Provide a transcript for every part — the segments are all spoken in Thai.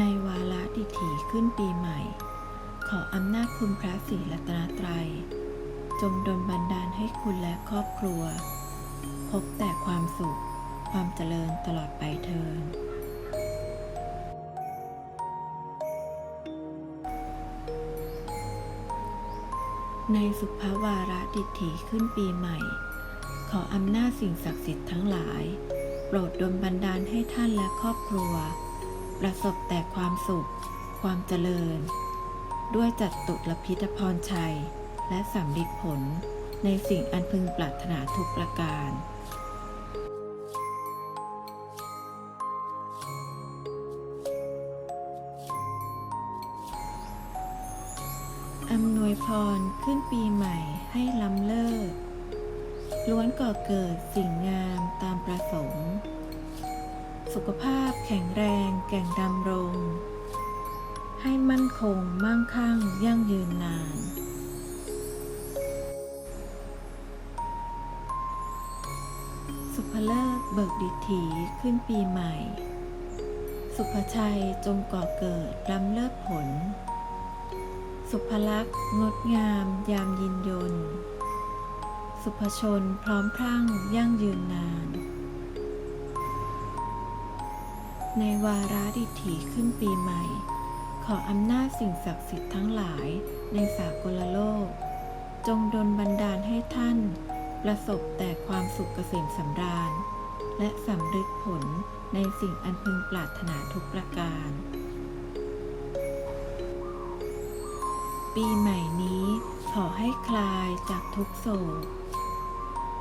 ในวาระดิถีขึ้นปีใหม่ ขออำนาจคุณพระศรีรัตนตรัย จงดลบันดาลให้คุณและครอบครัว พบแต่ความสุข ความเจริญตลอดไปเทินในสุภาวาระดิถีขึ้นปีใหม่ ขออำนาจสิ่งศักดิ์สิทธิ์ทั้งหลาย โปรดดลบันดาลให้ท่านและครอบครัว ประสบแต่ความสุข ความเจริญ ด้วยจัดตุลพิธพรชัย และสำลิดผลในสิ่งอันพึงปรารถนาทุกประการอำนวยพรขึ้นปีใหม่ให้ล้ำเลิศล้วนก่อเกิดสิ่งงามตามประสงค์ สุขภาพแข็งแรงแก่งดำรง ให้มั่นคงมั่งคั่งยั่งยืนนานสุภเลิกเบิกดิถีขึ้นปีใหม่ สุภชัยจงก่อเกิดล้ำเลิศผล สุภลักษณ์งดงามยามยินยน สุภชนพร้อมพรั่งยั่งยืนนาน ในวาระดิถีขึ้นปีใหม่ ขออำนาจสิ่งศักดิ์สิทธิ์ทั้งหลายในสากลโลก จงดลบันดาลให้ท่าน ประสบแต่ความสุขเกษมสำราญ และสำฤทธิ์ผลในสิ่งอันพึงปรารถนาทุกประการ ปีใหม่นี้ขอให้คลายจากทุกโศก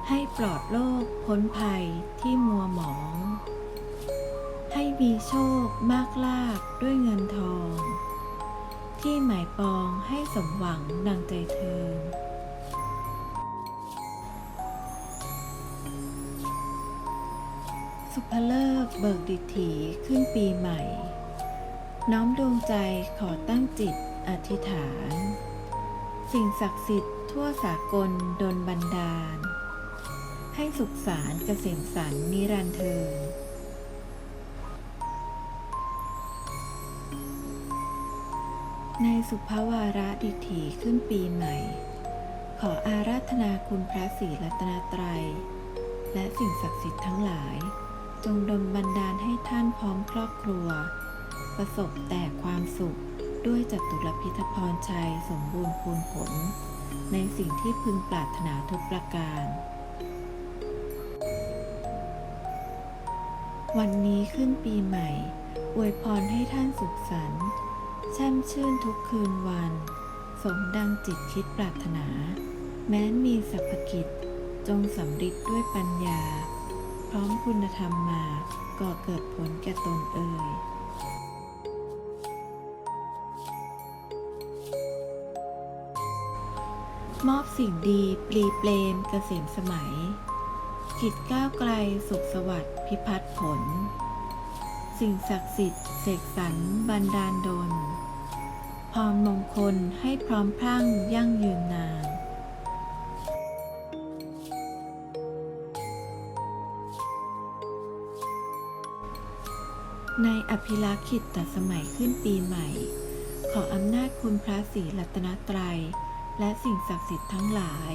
ให้ปลอดโรคพ้นภัยที่มัวหมอง ให้มีโชคมากลาบด้วยเงินทอง ที่หมายปองให้สมหวังดังใจเธอ สุภเลิกเบิกดิถีขึ้นปีใหม่ น้อมดวงใจขอตั้งจิตอธิษฐาน สิ่งศักดิ์สิทธิ์ทั่วสากลดลบันดาล ให้สุขสารเกษมสันนิรันดร์เทิน ในสุภาวาระดิถีขึ้นปีใหม่ ขออาราธนาคุณพระศรีรัตนตรัย และสิ่งศักดิ์สิทธิ์ทั้งหลาย จงดลบันดาลให้ท่านพร้อมครอบครัว ประสบแต่ความสุขด้วยจตุรพิธพรชัยสมบูรณ์พูนผล ในสิ่งที่พึงปรารถนาทุกประการ วันนี้ขึ้นปีใหม่อวยพรให้ท่านสุขสันต์ แช่มชื่นทุกคืนวัน สมดังจิตคิดปรารถนา แม้นมีสัพพกิจจงสำฤทธิ์ด้วยปัญญา พร้อมคุณธรรมมาก่อเกิดผลแก่ตนเอ่ยมอบสิ่งดีปลีเปลมเกษมสมัย กิจก้าวไกลสุขสวัสดิ์พิพัฒน์ผล สิ่งศักดิ์สิทธิ์เสกสรรบันดาลดลพรมงคลให้พร้อมพรั่งยั่งยืนนานในอภิลักษิตตสมัยขึ้นปีใหม่ ขออำนาจคุณพระศรีรัตนตรัย และสิ่งศักดิ์สิทธิ์ทั้งหลาย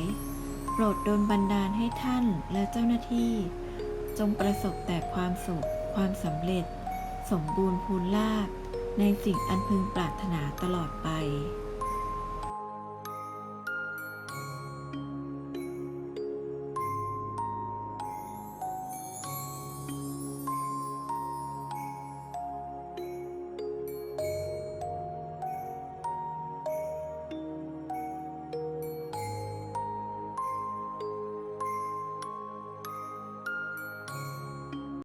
โปรดดลบันดาลให้ท่านและเจ้าหน้าที่ จงประสบแต่ความสุข ความสำเร็จ สมบูรณ์พูนลาภในสิ่งอันพึงปรารถนาตลอดไป